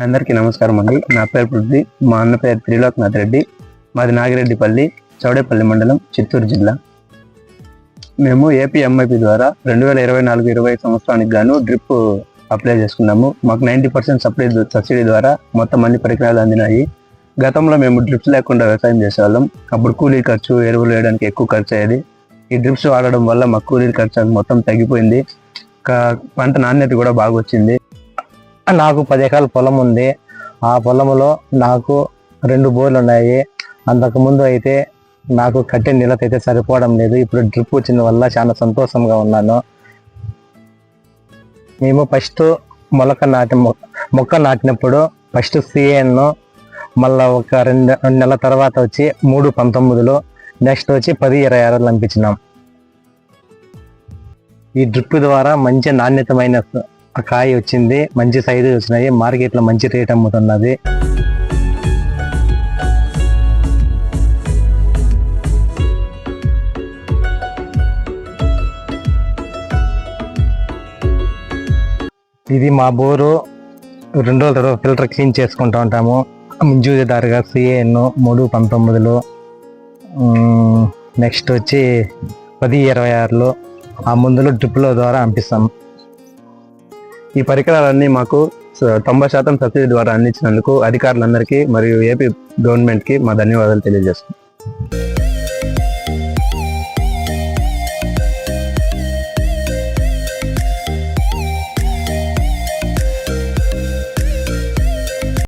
అందరికీ నమస్కారం అండి. నా పేరు పృథ్వీ మా అన్న పేరు త్రిలోక్నాథ్ రెడ్డి. మాది నాగిరెడ్డిపల్లి చౌడేపల్లి మండలం చిత్తూరు జిల్లా. మేము ఏపీ ఎంఐపి ద్వారా రెండు వేల ఇరవై నాలుగు ఇరవై సంవత్సరానికి గాను డ్రిప్ అప్లై చేసుకున్నాము. మాకు నైంటీ పర్సెంట్ సబ్సిడీ సబ్సిడీ ద్వారా మొత్తం అన్ని పరికరాలు అందినాయి. గతంలో మేము డ్రిప్స్ లేకుండా వ్యవసాయం చేసేవాళ్ళం. అప్పుడు కూలీ ఖర్చు ఎరువులు వేయడానికి ఎక్కువ ఖర్చు అయ్యేది. ఈ డ్రిప్స్ వాడడం వల్ల మాకు కూలీ ఖర్చు మొత్తం తగ్గిపోయింది. కా- పంట నాణ్యత కూడా బాగా వచ్చింది. నాకు పది ఎకరాల పొలం ఉంది. ఆ పొలంలో నాకు రెండు బోర్లు ఉన్నాయి. అంతకుముందు అయితే నాకు కట్టే నీళ్ళకైతే సరిపోవడం లేదు. ఇప్పుడు డ్రిప్ వచ్చిన వల్ల చాలా సంతోషంగా ఉన్నాను. మేము ఫస్ట్ మొలక నాటి మొ- మొక్క నాటినప్పుడు ఫస్ట్ సిఎన్ మళ్ళా ఒక రెండు రెండు నెలల తర్వాత వచ్చి మూడు పంతొమ్మిదిలో నెక్స్ట్ వచ్చి పది ఇరవై ఆరులు పంపించినాం ఈ డ్రిప్ ద్వారా మంచి నాణ్యతమైన కాయ వచ్చింది మంచి సైజు వచ్చినాయి మార్కెట్లో మంచి రేట్ అమ్ముతున్నది. ఇది మా బోరు. రెండు రోజుల తర్వాత ఫిల్టర్ క్లీన్ చేసుకుంటూ ఉంటాము. ముంజూదారుగా సిఏఎన్ మూడు పంతొమ్మిదిలో. నెక్స్ట్ వచ్చి పది ఇరవై ఆరులో. ఆ మందులు డ్రిప్ల ద్వారా పంపిస్తాం ఈ పరికరాలన్నీ మాకు తొంభై శాతం సబ్సిడీ ద్వారా అందించినందుకు అధికారులందరికీ మరియు ఏపీ గవర్నమెంట్కి మా ధన్యవాదాలు తెలియజేస్తున్నాం.